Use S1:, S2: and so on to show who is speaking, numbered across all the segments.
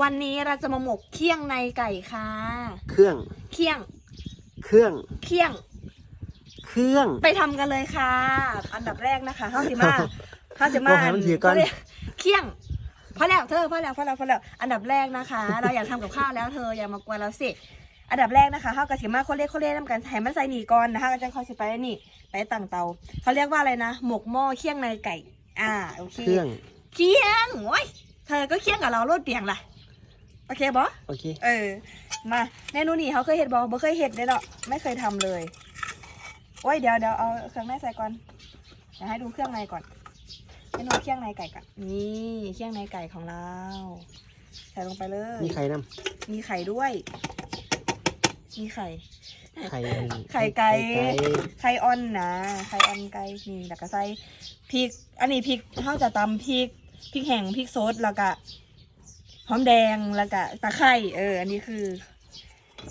S1: วันนี้เราจะมาหมกเคี่ยงในไก่ค่ะ
S2: เครื่อง
S1: เคี่ยง
S2: เครื่อง
S1: เคี่ยง
S2: เครื่อง
S1: ไปทำกันเลยค่ะ อันดับแรกนะคะข้าวสิมาข้าวสิมา
S2: บอกให้มันถือก่อน
S1: เขาเรียเคี่ยงพอแล้วเธอพอแล้วพอแล้วพอแล้ว อันดับแรกนะคะ เราอยากทำกับข้าวแล้วเธออย่ามากวนเราสิ อันดับแรกนะคะข้าวกระสิมาโคเล่โคเล่น้ำกันแถมมันใส่หนีก่อนนะคะก็จะค่อยสิไปนี่ไปตั้งเตาเขาเรียกว่าอะไรนะ หมกหม้อเคี่ยงในไก่ อ่าโอเค
S2: เครื่อง
S1: เคี่ยงโอ้ยเธอก็เคี่ยงกับเราโลดเปียงล่ะโอเคบอ
S2: โอเค
S1: เออ มาเมนูนี้เขาเคยเห็ดบอบ่เคยเห็ดเลยเนาะไม่เคยทำเลยโอ้ยเดี๋ยวเดี๋ยวเอาเครื่องในใส่ก่อนเดี๋ยวให้ดูเครื่องในก่อนเมนูเครื่องในไก่ก่อนนี่เครื่องในไก่ของเราใส่ลงไปเลย
S2: มีไข่น้
S1: มีไข่ด้วย มีไข่ำ
S2: ไข่อัน
S1: ไข่ไก่
S2: ไก่
S1: ไข่ออนนะไข่ออนไก่นี่แล้วก็ใส่พริก อันนี้พริกเขาจะตำพริกพริกแห้งพริกสดแล้วก็ หอมแดงแล้วก็ตะไคร้เออ อันนี้คือ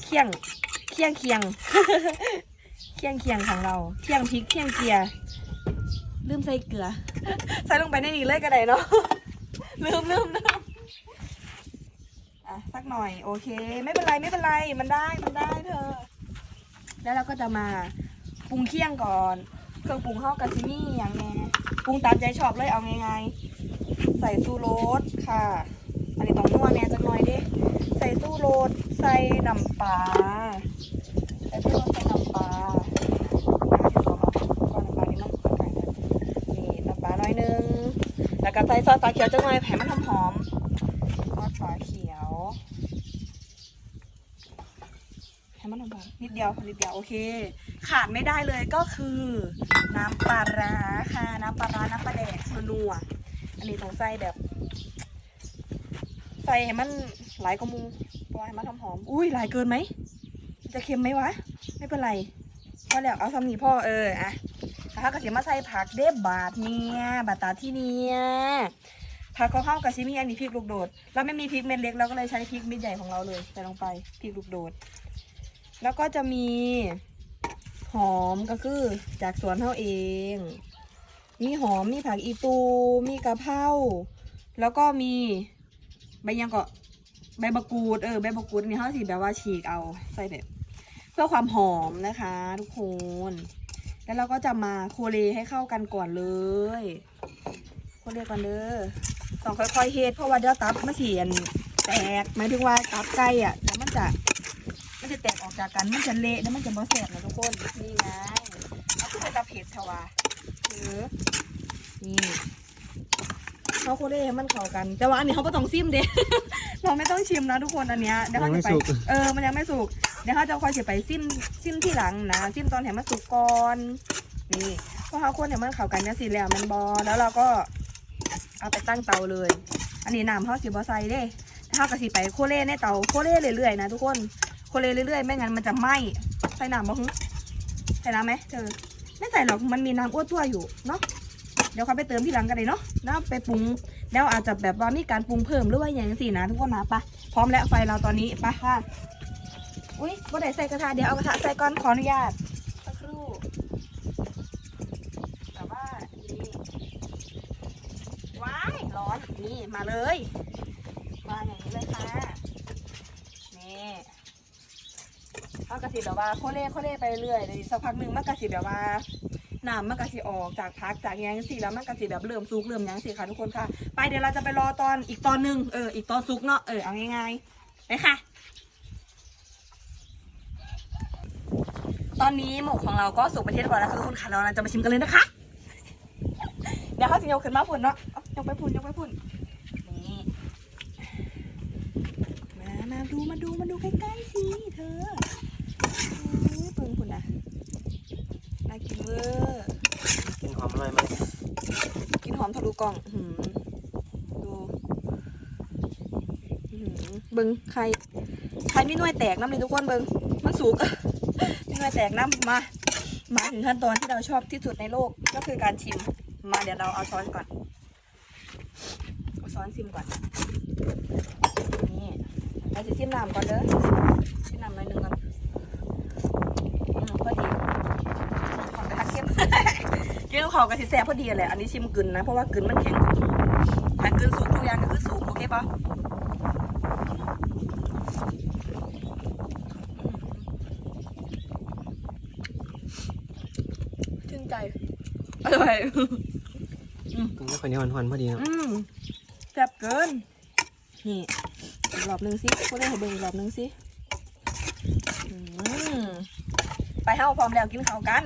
S1: เคี่ยงเคี่ยงเคียงเคี่ยงเคียงของเราเคี่ยงพริกเคี่ยงเกลียลืมใส่เกลือ ใส่ลงไปในนี้เลยก็ได้เนาะลืมลืมลืมอะสักหน่อย โอเค ไม่เป็นไรไม่เป็นไรมันได้มันได้เธอ แล้วเราก็จะมาปรุงเคี่ยงก่อนเครื่องปรุงเข้ากับซิมี่อย่างแน่ปรุงตามใจชอบเลยเอาง่ายๆใส่ซูโรสค่ะ อันนี้ต้องนวดแน่จักหน่อยดิใส่ซูโรสใส่น้ำปลาใส่ซูโรสใส่น้ำปลาหนำปลาอันนี้ต้องคนไก่นิดหนำปลาหน่อยหนึ่งแล้วก็ใส่ซอสฝาเขียวจังหน่อยให้มันหอมๆซอสฝาเขียวให้มันหอมๆนิดเดียวนิดเดียวโอเค ขาดไม่ได้เลยก็คือ น้ำปลาร้าค่ะน้ำปลาร้าน้ำปลาแดกนัวอันนี้ต้องใส่แบบ ใส่ให้มันหลายกว่ามูปล่อยให้มันหอมๆอุ้ยหลายเกินไหมจะเค็มไหมวะ ไม่เป็นไรพอแล้วเอาทำนี่พ่อเอออะถ้าก็เสียมาใส่ผักเด็บบาทเนี่ยบาทตาที่เนี่ยผักข้าวๆกับซิมีอันนี้พริกลูกโดด เราไม่มีพริกเม็ดเล็กเราก็เลยใช้พริกเม็ดใหญ่ของเราเลยใส่ลงไปพริกลูกโดด แล้วก็จะมีหอมก็คือจากสวนเท่าเอง มีหอมมีผักอีตู มีกะเพราแล้วก็มี ใบยังก็ใบมะกรูดเออใบมะกรูดนี่เขาสิแบบว่าฉีกเอาใส่แบบเพื่อความหอมนะคะ ทุกคน แล้วเราก็จะมาโคเลให้เข้ากันก่อนเลยโคเลก่อนเด้อต้องค่อยๆเฮ็ดเพราะว่าเดี๋ยวตับมันเสียนแตกหมายถึงว่าตับไก่อะแล้วมันจะมันจะแตกออกจากกันมันจะเละแล้วมันจะบ่แสบนะทุกคนนี่ไงเอาขึ้นไปตาเผ็ดเถอะวะเออนี่ เขาโคเร่ให้มันเข้ากัน แต่ว่าอันนี้เขาก็ต้องซิมเด้ เราไม่ต้องชิมนะทุกคนอันเนี้ยเดี๋ยว
S2: ยั
S1: เขา
S2: งไม่
S1: จะไป
S2: สุก
S1: เออมันยังไม่สุกเดี๋ยวเขาจะคอยเสียไปซิมซิมที่หลังนะซิมตอนเห็นมันสุกก่อนนี่เพราะเขาคนเห็นมันเข้ากันเนี่ยสิแล้วมันบอแล้วเราก็เอาไปตั้งเตาเลย อันนี้น้ำเขาสีบอใส่เด้ถ้ากระสีไปโคเล่ในเตาโคเล่เรื่อยๆนะทุกคนโคเลเรื่อยๆไม่งั้นมันจะไหม้ใส่น้ำบ่ฮึใส่น้ำไหมเธอไม่ใส่หรอกมันมีน้ำอ้วนตัวอยู่เนาะ เดี๋ยวเขาไปเติมที่หลังกันเลยเนาะแล้วไปปรุงแล้วอาจจะแบบว่ามีการปรุงเพิ่มหรือว่าอย่างสี่นะทุกคนนะปะพร้อมแล้วไฟเราตอนนี้ปะค่ะอุ้ยว่าได้ใส่กระทะเดี๋ยวเอากระทะใส่ก่อนขออนุญาตสักครู่แต่ว่านี่ว้ายร้อนนี่มาเลยมาอย่างนี้เลยค่ะนี่มันกระสีแบบว่าโคเล่โคเล่ไปเรื่อยเลยสักพักหนึ่งมันกระสีแบบว่า น้ำมันกระสีออกจากพักจากยังสีแล้วมันกระสีแบบเริ่มซุกเริ่มยังสีค่ะทุกคนค่ะ ไปเดี๋ยวเราจะไปรอตอนอีกตอนหนึ่งเอออีกตอนซุกเนาะเออเอาง่ายๆไปค่ะ ตอนนี้หมกของเราก็สุกไปเที่เรียบร้อยแล้วค่ะทุกคนค่ะเราจะมาชิมกันเลยนะคะ เดี๋ยวเขาจะยกขึ้นมาพุ่นเนาะยกไปพุ่นยกไปพุ่นนี่มามาดูมาดูมาดูใกล้ๆสิเธอ เอ้ยเพิ่งคุณนะน่ากินเวอร์
S2: กินหอมอร่อยไหม
S1: กินหอม ทะลุกล่องหือดูหือเบิงใครใครมีน่วยแตกน้ำเลยทุกคนเบิงมันสูงมีน่วยแตกน้ำมา มาถึงขั้นตอนที่เราชอบที่สุดในโลกก็คือการชิม มาเดี๋ยวเราเอาช้อนก่อนเอาช้อนชิมก่อนนี่เราจะชิมน้ำก่อนเด้อชิมน้ำหน่อยหนึงก่อน เขากับสิแซ่พอดีแหละอันนี้ชิมกึนนะเพราะว่ากึนมันแข็งแต่กึนสูงทุกอย่างก็คือสูงโอเคปะชื่นใจอร่อย
S2: กินแล้วคนนี้หวนๆพอดีนะ
S1: อืมแซ่บเกินนี่รอบหนึ่งสิก็ได้ให้เบิ่งรอบหนึ่งสิไปเข้าพร้อมแล้วกินข้าวกัน